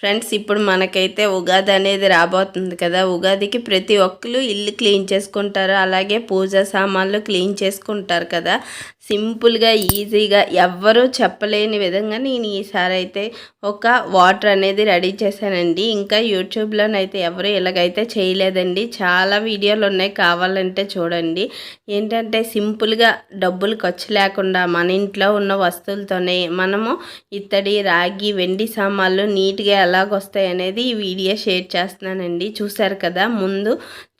Friends ఇప్పుడు మనకైతే ఉగాది అనేది రాబోతుంది కదా. ఉగాదికి ప్రతి ఒక్కరు ఇల్లు క్లీన్ చేసుకుంటారు. అలాగే పూజా సామాన్లు క్లీన్ చేసుకుంటారు కదా. సింపుల్గా ఈజీగా ఎవ్వరూ చెప్పలేని విధంగా నేను ఈసారి అయితే ఒక వాటర్ అనేది రెడీ చేశానండి. ఇంకా యూట్యూబ్లోనైతే ఎవరు ఇలాగైతే చేయలేదండి. చాలా వీడియోలు ఉన్నాయి కావాలంటే చూడండి. ఏంటంటే సింపుల్గా డబ్బులు ఖర్చు లేకుండా మన ఇంట్లో ఉన్న వస్తువులతోనే మనము ఇత్తడి రాగి వెండి సామాన్లు నీట్గా ఎలాగొస్తాయి అనేది ఈ వీడియో షేర్ చేస్తున్నానండి. చూసారు కదా ముందు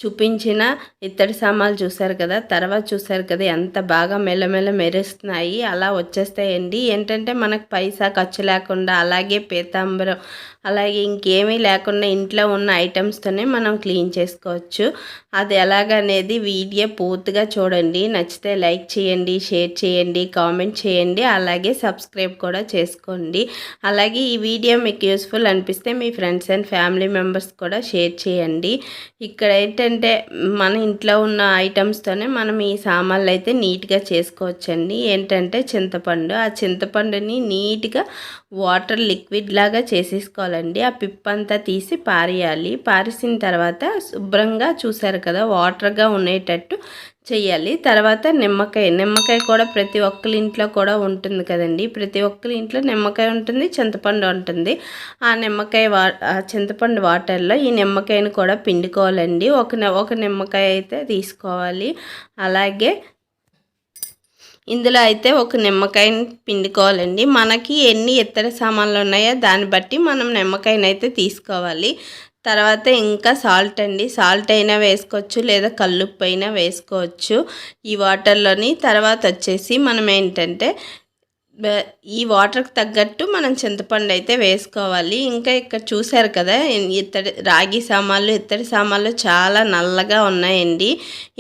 చూపించిన ఇత్తడి సామాన్లు చూశారు కదా తర్వాత చూసారు కదా ఎంత బాగా మెల్లమెల్ల మెరుస్తున్నాయి అలా వచ్చేస్తాయండి. ఏంటంటే మనకు పైసా ఖర్చు లేకుండా అలాగే పీతాంబరం అలాగే ఇంకేమీ లేకుండా ఇంట్లో ఉన్న ఐటమ్స్తోనే మనం క్లీన్ చేసుకోవచ్చు. అది ఎలాగనేది వీడియో పూర్తిగా చూడండి. నచ్చితే లైక్ చేయండి షేర్ చేయండి కామెంట్ చేయండి అలాగే సబ్స్క్రైబ్ కూడా చేసుకోండి. అలాగే ఈ వీడియో మీకు యూస్ఫుల్ అనిపిస్తే మీ ఫ్రెండ్స్ అండ్ ఫ్యామిలీ మెంబర్స్ కూడా షేర్ చేయండి. ఇక్కడ ఏంటంటే మన ఇంట్లో ఉన్న ఐటమ్స్తోనే మనం ఈ సామాన్లు అయితే నీట్గా చేసుకోవచ్చండి. ఏంటంటే చింతపండు ఆ చింతపండుని నీట్గా వాటర్ లిక్విడ్ లాగా చేసేసుకోవాలండి. ఆ పిప్పంతా తీసి పారేయాలి. పారేసిన తర్వాత శుభ్రంగా చూసారు కదా వాటర్గా ఉండేటట్టు చేయాలి తర్వాత నిమ్మకాయ. నిమ్మకాయ కూడా ప్రతి ఒక్కరి ఇంట్లో కూడా ఉంటుంది కదండి. ప్రతి ఒక్కరి ఇంట్లో నిమ్మకాయ ఉంటుంది చింతపండు ఉంటుంది. ఆ నిమ్మకాయ వా చింతపండు వాటర్లో ఈ నిమ్మకాయను కూడా పిండుకోవాలండి. ఒక ఒక నిమ్మకాయ అయితే తీసుకోవాలి. అలాగే ఇందులో అయితే ఒక నిమ్మకాయని పిండుకోవాలండి. మనకి ఎన్ని ఇతర సామాన్లు ఉన్నాయో దాన్ని బట్టి మనం నిమ్మకాయని అయితే తీసుకోవాలి. తర్వాత ఇంకా సాల్ట్ అండి. సాల్ట్ అయినా వేసుకోవచ్చు లేదా కల్లుప్పు అయినా వేసుకోవచ్చు ఈ వాటర్లోని. తర్వాత వచ్చేసి మనం ఏంటంటే ఈ వాటర్కి తగ్గట్టు మనం చింతపండు అయితే వేసుకోవాలి. ఇంకా ఇక్కడ చూసారు కదా ఇత్తడి రాగి సామాన్లు ఇత్తడి సామాన్లు చాలా నల్లగా ఉన్నాయండి.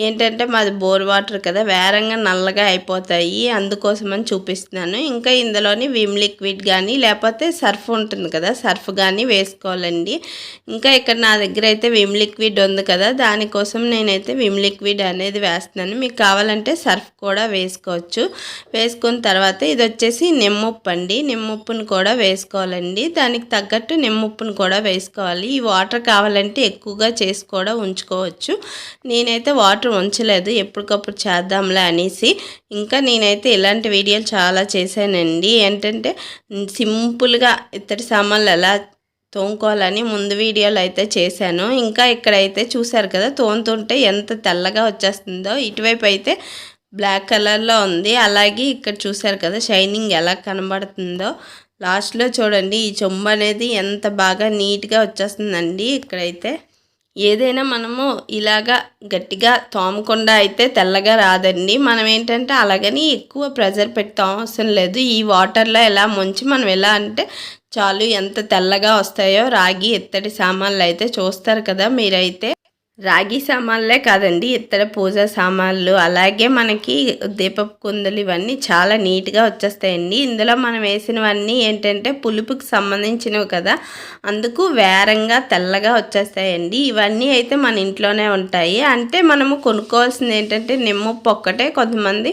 ఏంటంటే మాది బోర్ వాటర్ కదా వేరంగా నల్లగా అయిపోతాయి. అందుకోసమని చూపిస్తున్నాను. ఇంకా ఇందులోని విమ్ లిక్విడ్ కానీ లేకపోతే సర్ఫ్ ఉంటుంది కదా సర్ఫ్ కానీ వేసుకోవాలండి. ఇంకా ఇక్కడ నా దగ్గర అయితే విమ్ లిక్విడ్ ఉంది కదా దానికోసం నేనైతే విమ్ లిక్విడ్ అనేది వేస్తున్నాను. మీకు కావాలంటే సర్ఫ్ కూడా వేసుకోవచ్చు. వేసుకున్న తర్వాత ఇది వచ్చేసి నిమ్మప్పు అండి. నిమ్మప్పును కూడా వేసుకోవాలండి. దానికి తగ్గట్టు నిమ్మప్పును కూడా వేసుకోవాలి. ఈ వాటర్ కావాలంటే ఎక్కువగా చేసి కూడా ఉంచుకోవచ్చు. నేనైతే వాటర్ ఉంచలేదు. ఎప్పటికప్పుడు చేద్దాంలే అనేసి. ఇంకా నేనైతే ఇలాంటి వీడియోలు చాలా చేశానండి. ఏంటంటే సింపుల్గా ఇతడి సామాన్లు ఎలా తోముకోవాలని ముందు వీడియోలు అయితే చేశాను. ఇంకా ఇక్కడైతే చూశారు కదా తోముతుంటే ఎంత తెల్లగా వచ్చేస్తుందో. ఇటువైపు అయితే బ్లాక్ కలర్లో ఉంది. అలాగే ఇక్కడ చూసారు కదా షైనింగ్ ఎలా కనబడుతుందో. లాస్ట్లో చూడండి ఈ చెంబు అనేది ఎంత బాగా నీట్గా వచ్చేస్తుందండి. ఇక్కడైతే ఏదైనా మనము ఇలాగా గట్టిగా తోమకుండా అయితే తెల్లగా రాదండి. మనం ఏంటంటే అలాగని ఎక్కువ ప్రెజర్ పెట్టి అవసరం లేదు. ఈ వాటర్లో ఎలా ముంచి మనం ఎలా అంటే చాలు ఎంత తెల్లగా వస్తాయో రాగి ఎత్తడి సామాన్లు అయితే చూస్తారు కదా మీరైతే. రాగి సామాన్లే కాదండి ఇతర పూజ సామాన్లు. అలాగే మనకి దీపపు కుందలు ఇవన్నీ చాలా నీట్గా వచ్చేస్తాయండి. ఇందులో మనం వేసినవన్నీ ఏంటంటే పులుపుకి సంబంధించినవి కదా అందుకు వేరంగా తెల్లగా వచ్చేస్తాయండి. ఇవన్నీ అయితే మన ఇంట్లోనే ఉంటాయి. అంటే మనము కొనుక్కోవాల్సింది ఏంటంటే నిమ్మప్పు ఒక్కటే కొంతమంది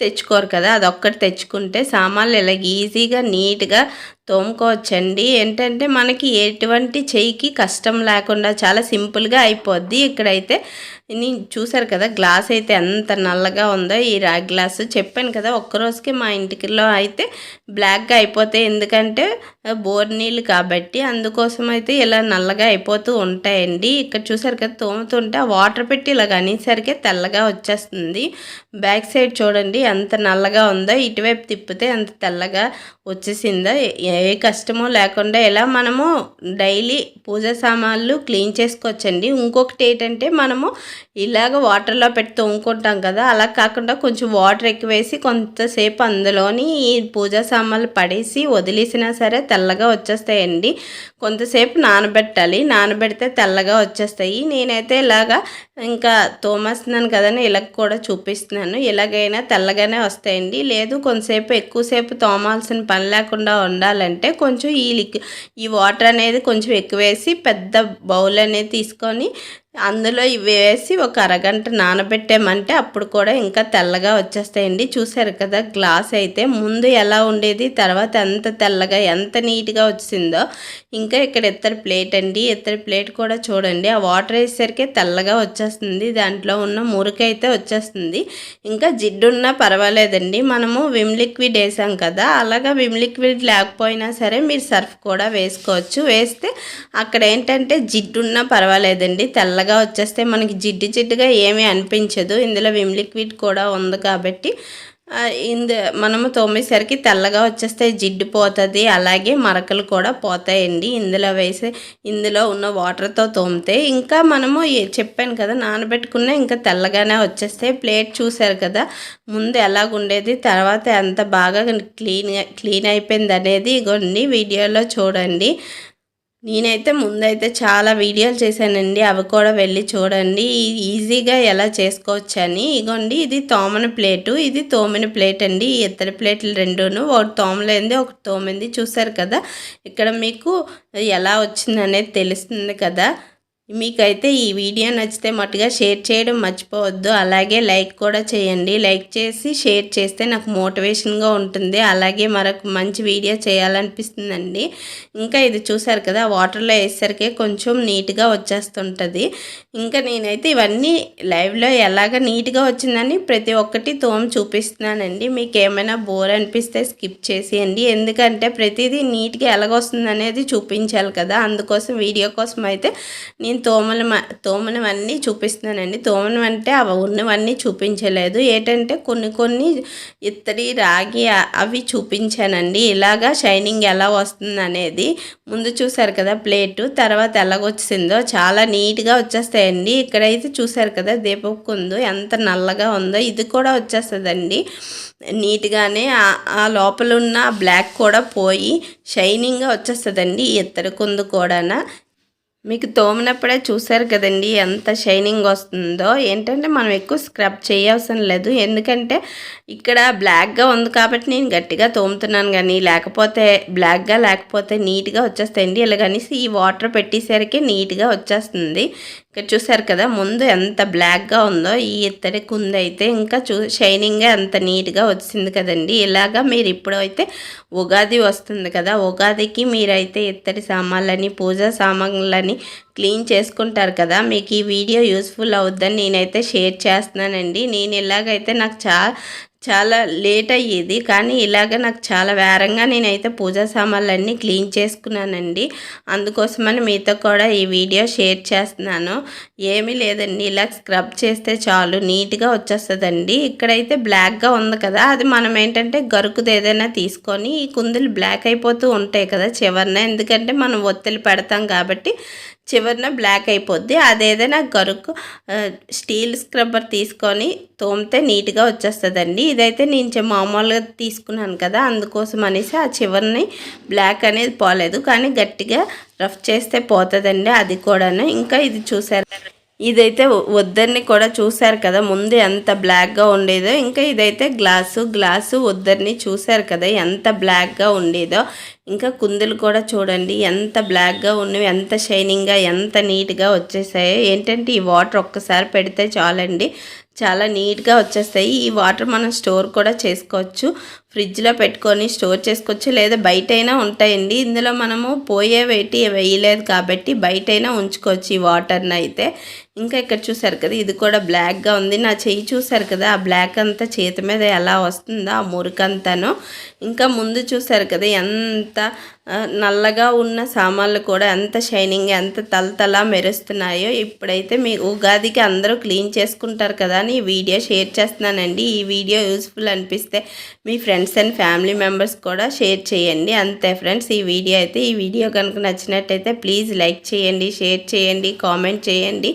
తెచ్చుకోరు కదా అదొక్కటి తెచ్చుకుంటే సామాన్లు ఇలా ఈజీగా నీట్గా తోముకోవచ్చండి. ఏంటంటే మనకి ఎటువంటి చెయ్యికి కష్టం లేకుండా చాలా సింపుల్గా అయిపోద్ది. ఇక్కడైతే నేను చూసారు కదా గ్లాస్ అయితే ఎంత నల్లగా ఉందో ఈ రాగి గ్లాసు. చెప్పాను కదా ఒక్కరోజుకి మా ఇంటికిలో అయితే బ్లాక్గా అయిపోతాయి ఎందుకంటే బోర్ నీళ్ళు కాబట్టి అందుకోసం అయితే ఇలా నల్లగా అయిపోతూ ఉంటాయండి. ఇక్కడ చూసారు కదా తోముతుంటే వాటర్ పెట్టి ఇలా అనేసరికి తెల్లగా వచ్చేస్తుంది. బ్యాక్ సైడ్ చూడండి ఎంత నల్లగా ఉందో ఇటువైపు తిప్పితే ఎంత తెల్లగా వచ్చేసిందో. ఏ కష్టమో లేకుండా ఎలా మనము డైలీ పూజ సామాన్లు క్లీన్ చేసుకోవచ్చండి. ఇంకొకటి ఏంటంటే మనము ఇలాగ వాటర్లో పెట్టి తోముకుంటాం కదా అలా కాకుండా కొంచెం వాటర్ ఎక్కువేసి కొంతసేపు అందులోని ఈ పూజా సామాన్లు పడేసి వదిలేసినా సరే తెల్లగా వచ్చేస్తాయండి. కొంతసేపు నానబెట్టాలి. నానబెడితే తెల్లగా వచ్చేస్తాయి. నేనైతే ఇలాగా ఇంకా తోమేస్తున్నాను కదని ఇలా కూడా చూపిస్తున్నాను. ఇలాగైనా తెల్లగానే వస్తాయండి. లేదు కొంతసేపు ఎక్కువసేపు తోమాల్సిన పని లేకుండా ఉండాలంటే కొంచెం ఈ లిక్ ఈ వాటర్ అనేది కొంచెం ఎక్కువ వేసి పెద్ద బౌల్ అనేది తీసుకొని అందులో ఇవి వేసి ఒక అరగంట నానబెట్టామంటే అప్పుడు కూడా ఇంకా తెల్లగా వచ్చేస్తాయండి. చూసారు కదా గ్లాస్ అయితే ముందు ఎలా ఉండేది తర్వాత ఎంత తెల్లగా ఎంత నీట్గా వచ్చిందో. ఇంకా ఇక్కడ ఇతర ప్లేట్ అండి. ఇతర ప్లేట్ కూడా చూడండి. ఆ వాటర్ వేసేసరికి తెల్లగా వచ్చేస్తుంది. దాంట్లో ఉన్న మురికి అయితే వచ్చేస్తుంది. ఇంకా జిడ్డు ఉన్నా పర్వాలేదండి. మనము విమ్ లిక్విడ్ వేసాం కదా అలాగా విమ్ లిక్విడ్ లేకపోయినా సరే మీరు సర్ఫ్ కూడా వేసుకోవచ్చు. వేస్తే అక్కడ ఏంటంటే జిడ్డు ఉన్నా పర్వాలేదండి. తెల్ల తెల్లగా వచ్చేస్తే మనకి జిడ్డు జిడ్డుగా ఏమీ అనిపించదు. ఇందులో విమ్ లిక్విడ్ కూడా ఉంది కాబట్టి ఇందు మనము తోమేసరికి తెల్లగా వచ్చేస్తే జిడ్డు పోతుంది. అలాగే మరకలు కూడా పోతాయండి. ఇందులో వేసే ఇందులో ఉన్న వాటర్తో తోమితే ఇంకా మనము చెప్పాను కదా నానబెట్టుకున్న ఇంకా తెల్లగానే వచ్చేస్తే ప్లేట్ చూశారు కదా ముందు ఎలాగుండేది తర్వాత ఎంత బాగా క్లీన్ క్లీన్ అయిపోయింది అనేది ఇగోండి వీడియోలో చూడండి. నేనైతే ముందైతే చాలా వీడియోలు చేశానండి. అవి కూడా వెళ్ళి చూడండి. ఈజీగా ఎలా చేసుకోవచ్చని. ఇగోండి ఇది తోమన ప్లేటు. ఇది తోమిన ప్లేట్ అండి. ఇద్దరు ప్లేట్లు రెండును. ఒకటి తోమలేంది ఒకటి తోమింది చూసారు కదా? ఇక్కడ మీకు ఎలా వచ్చింది అనేది తెలుస్తుంది కదా? మీకైతే ఈ వీడియో నచ్చితే మట్టుగా షేర్ చేయడం మర్చిపోవద్దు. అలాగే లైక్ కూడా చేయండి. లైక్ చేసి షేర్ చేస్తే నాకు మోటివేషన్గా ఉంటుంది. అలాగే మరొక మంచి వీడియో చేయాలనిపిస్తుందండి. ఇంకా ఇది చూసారు కదా వాటర్లో వేసేసరికి కొంచెం నీట్గా వచ్చేస్తుంటుంది. ఇంకా నేనైతే ఇవన్నీ లైవ్లో ఎలాగ నీట్గా వచ్చిందని ప్రతి ఒక్కటి తోమ చూపిస్తున్నానండి. మీకు ఏమైనా బోర్ అనిపిస్తే స్కిప్ చేసేయండి. ఎందుకంటే ప్రతిదీ నీట్గా ఎలాగొస్తుంది అనేది చూపించాలి కదా. అందుకోసం వీడియో కోసం అయితే నేను తోమల తోమనవన్నీ చూపిస్తున్నానండి. తోమనం అంటే అవి ఉన్నవన్నీ చూపించలేదు. ఏంటంటే కొన్ని కొన్ని ఇత్తడి రాగి అవి చూపించానండి. ఇలాగా షైనింగ్ ఎలా వస్తుంది అనేది ముందు చూసారు కదా ప్లేటు తర్వాత ఎలాగొచ్చిందో చాలా నీట్గా వచ్చేస్తాయండి. ఇక్కడైతే చూసారు కదా దీపకుందు ఎంత నల్లగా ఉందో ఇది కూడా వచ్చేస్తుందండి. నీట్గానే ఆ లోపల ఉన్న బ్లాక్ కూడా పోయి షైనింగ్గా వచ్చేస్తుందండి ఇత్తడి కుందు కూడా మీకు తోమినప్పుడే చూసారు కదండి ఎంత షైనింగ్ వస్తుందో. ఏంటంటే మనం ఎక్కువ స్క్రబ్ చేయవసరం లేదు. ఎందుకంటే ఇక్కడ బ్లాక్గా ఉంది కాబట్టి నేను గట్టిగా తోముతున్నాను కానీ లేకపోతే బ్లాక్గా లేకపోతే నీట్గా వచ్చేస్తాయండి. ఇలాగనేసి ఈ వాటర్ పెట్టేసరికి నీట్గా వచ్చేస్తుంది. ఇక్కడ చూసారు కదా ముందు ఎంత బ్లాక్గా ఉందో ఈ ఇత్తడి కుంది అయితే ఇంకా చూ షైనింగ్గా ఎంత నీట్గా వచ్చింది కదండి. ఇలాగా మీరు ఇప్పుడైతే ఉగాది వస్తుంది కదా ఉగాదికి మీరైతే ఇత్తడి సామాన్లని పూజా సామాన్లని క్లీన్ చేసుకుంటారు కదా మీకు ఈ వీడియో యూస్ఫుల్ అవుద్దని నేనైతే షేర్ చేస్తున్నానండి. నేను ఇలాగైతే నాకు చాలా చాలా లేట్ అయ్యేది. కానీ ఇలాగ నాకు చాలా వేరంగా నేనైతే పూజా సామాన్లన్నీ క్లీన్ చేసుకున్నానండి. అందుకోసమని మీతో కూడా ఈ వీడియో షేర్ చేస్తున్నాను. ఏమీ లేదండి. ఇలా స్క్రబ్ చేస్తే చాలు. నీట్గా వచ్చేస్తుందండి. ఇక్కడైతే బ్లాక్గా ఉంది కదా. అది మనం ఏంటంటే గరుకుది ఏదైనా తీసుకొని ఈ కుందులు బ్లాక్ అయిపోతూ ఉంటాయి కదా చివరిన. ఎందుకంటే మనం ఒత్తిడి పెడతాం కాబట్టి చివరిన బ్లాక్ అయిపోద్ది. అదేదైనా గరుకు స్టీల్ స్క్రబ్బర్ తీసుకొని తోమితే నీట్గా వచ్చేస్తుందండి. ఇదైతే నేను మామూలుగా తీసుకున్నాను కదా అందుకోసం అనేసి ఆ చివరిని బ్లాక్ అనేది పోలేదు. కానీ గట్టిగా రఫ్ చేస్తే పోతుందండి అది కూడాను. ఇంకా ఇది చూసారు? ఇదైతే వద్దరిని కూడా చూశారు కదా ముందు ఎంత బ్లాక్గా ఉండేదో ఇంకా ఇదైతే గ్లాసు గ్లాసు వద్దరిని చూశారు కదా ఎంత బ్లాక్గా ఉండేదో. ఇంకా కుందులు కూడా చూడండి ఎంత బ్లాక్గా ఉన్నవి ఎంత షైనింగ్గా ఎంత నీట్గా వచ్చేసాయో. ఏంటంటే ఈ వాటర్ ఒక్కసారి పెడితే చాలండి చాలా నీట్గా వచ్చేస్తాయి. ఈ వాటర్ మనం స్టోర్ కూడా చేసుకోవచ్చు. ఫ్రిడ్జ్లో పెట్టుకొని స్టోర్ చేసుకోవచ్చు. లేదా బయటైనా ఉంటాయండి. ఇందులో మనము పోయే వేటి వేయలేదు కాబట్టి బయటైనా ఉంచుకోవచ్చు ఈ వాటర్ని అయితే. ఇంకా ఇక్కడ చూసారు కదా ఇది కూడా బ్లాక్గా ఉంది. నా చెయ్యి చూసారు కదా ఆ బ్లాక్ అంతా చేతి మీద ఎలా వస్తుందో ఆ మురికంతాను. ఇంకా ముందు చూసారు కదా ఎంత నల్లగా ఉన్న సామాన్లు కూడా ఎంత షైనింగ్ ఎంత తలతలా మెరుస్తున్నాయో ఇప్పుడైతే మీ ఉగాదికి అందరూ క్లీన్ చేసుకుంటారు కదా అని ఈ వీడియో షేర్ చేస్తున్నానండి. ఈ వీడియో యూస్ఫుల్ అనిపిస్తే మీ ఫ్రెండ్స్ అండ్ ఫ్యామిలీ మెంబర్స్ కూడా షేర్ చేయండి. అంతే ఫ్రెండ్స్ ఈ వీడియో అయితే ఈ వీడియో కనుక నచ్చినట్టయితే ప్లీజ్ లైక్ చేయండి షేర్ చేయండి కామెంట్ చేయండి.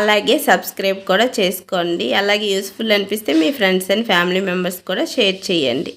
అలాగే సబ్స్క్రైబ్ కూడా చేసుకోండి. అలాగే యూస్ఫుల్ అనిపిస్తే మీ ఫ్రెండ్స్ అండ్ ఫ్యామిలీ మెంబర్స్ కూడా షేర్ చేయండి.